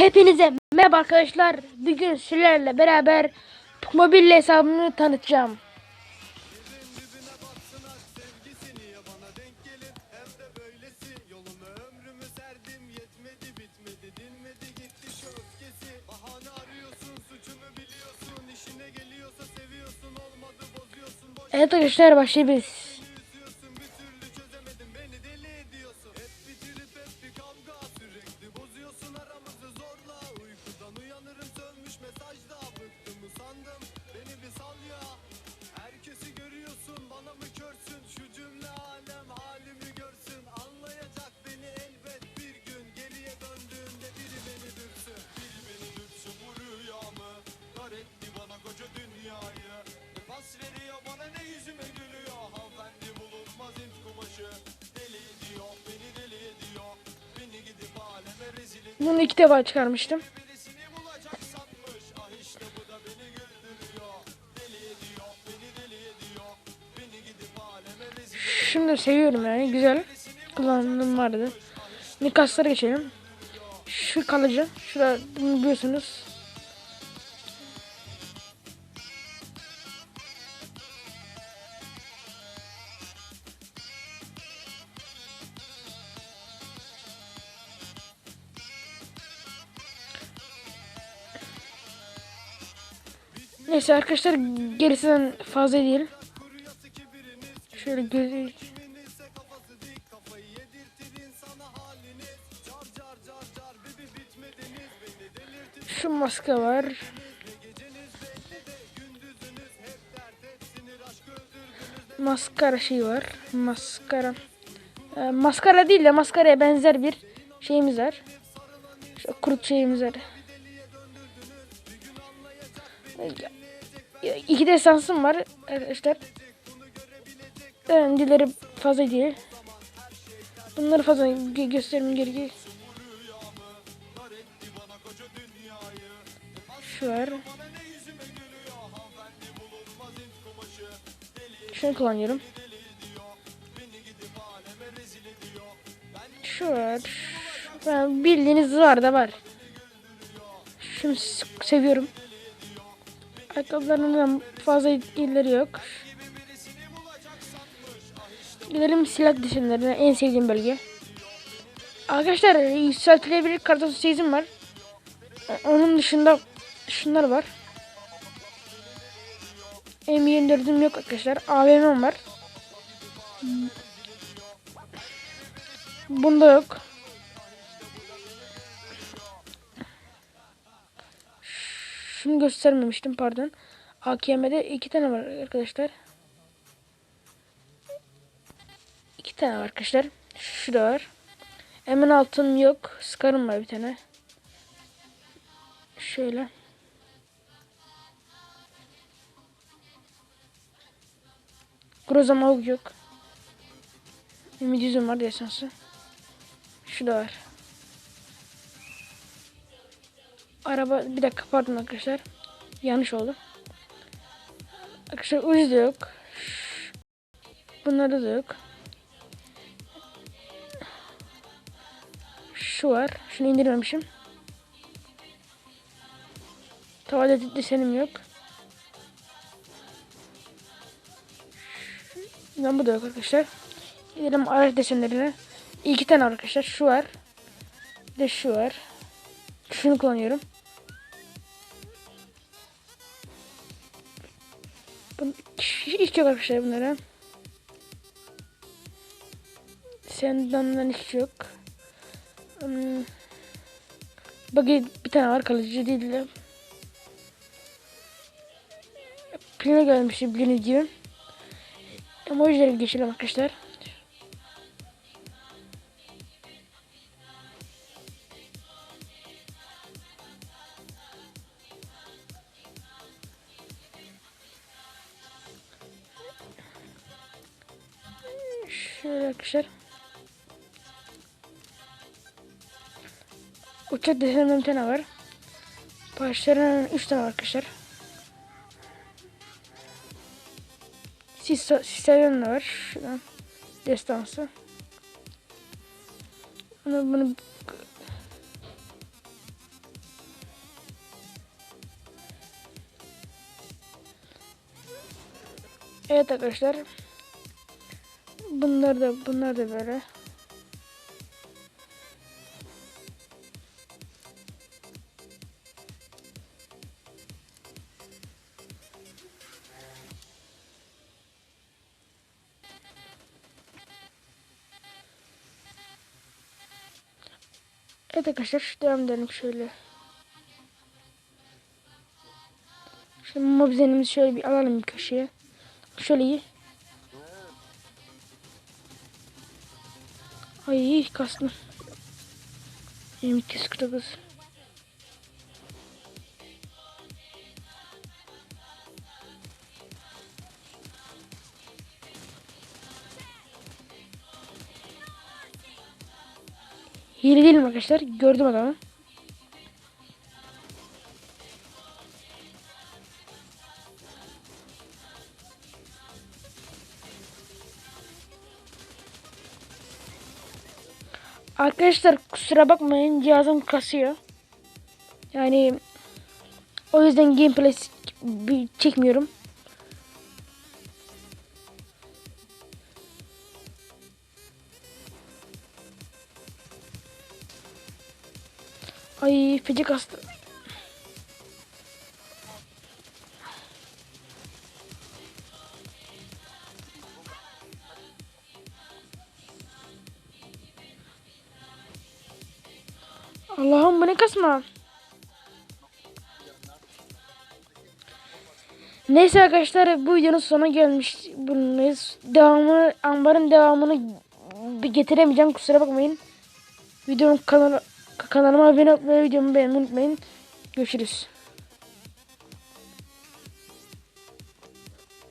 Hepinize merhaba arkadaşlar. Bugün sizlerle beraber mobil hesabımı tanıtacağım. Evet arkadaşlar başlayabiliriz. Bunu iki defa çıkarmıştım. Şimdi seviyorum yani güzel kullanım vardı. Nikaslara geçelim. Şu kalıcı. Şurada biliyorsunuz. Neyse arkadaşlar gerisinden fazla değil. Şöyle göz Şu maske var. Maskara şey var. Maskara. Ee, maskara değil de maskaraya benzer bir şeyimiz var. Şu kurut şeyimiz var. Ya, İki de esansım var arkadaşlar. Dileri fazla değil. Bunları fazla gö göstermem gerekiyor. Şu var. Şunu kullanıyorum. Şu var. Ben bildiğiniz var da var. Şunu seviyorum. Ayakkabılarımdan fazla ilgileri yok. Gidelim silah desenlerine en sevdiğim bölge. Arkadaşlar yükseltilebilir kartosu sezim var. Onun dışında şunlar var. M24'üm yok arkadaşlar. AVM'm var. Bunda yok. Şunu göstermemiştim pardon. AKM'de iki tane var arkadaşlar. İki tane var arkadaşlar. Şu da var. Hemen altın yok. Scar'ım var bir tane. Şöyle. Groza Maug yok. Ümit yüzüm var desansı. Şu da var. Araba bir dakika pardon arkadaşlar. Yanlış oldu. Arkadaşlar ucu da yok. Bunlarda da yok. Şu var. Şunu indirmemişim. Tavada desenim yok. Ben bu da yok arkadaşlar. Gidelim araç desenlerine. İki tane arkadaşlar. Şu var. Bir de şu var. Şunu kullanıyorum. Hiç yok arkadaşlar bunlara. Senden hiç yok. Hmm. Buggy bir tane var kalıcı değil de. Pline gelmiş bildiğiniz gibi. Emojileri geçelim arkadaşlar. Şöyle arkadaşlar. Uçak deseninde bir tane var. Başlarına 3 tane var arkadaşlar. Sisayon'da var. Şuradan. Destansı. Bunu, bunu Evet arkadaşlar. Bunlar da bunlar da böyle. Evet arkadaşlar devam edelim şöyle. Şimdi mobizenimizi şöyle bir alalım bir köşeye. Şöyle iyi. Ay kastım. 2249. Hile değilim arkadaşlar. Gördüm adamı. Arkadaşlar kusura bakmayın cihazım kasıyor. Yani o yüzden gameplay çekmiyorum. Ay feci kastı. Allah'ım bu ne kasma. Neyse arkadaşlar bu videonun sonuna gelmiş bulunuyoruz. Devamı, ambarın devamını getiremeyeceğim kusura bakmayın. Videonun kanal, kanalıma abone olmayı videomu beğenmeyi unutmayın. Görüşürüz.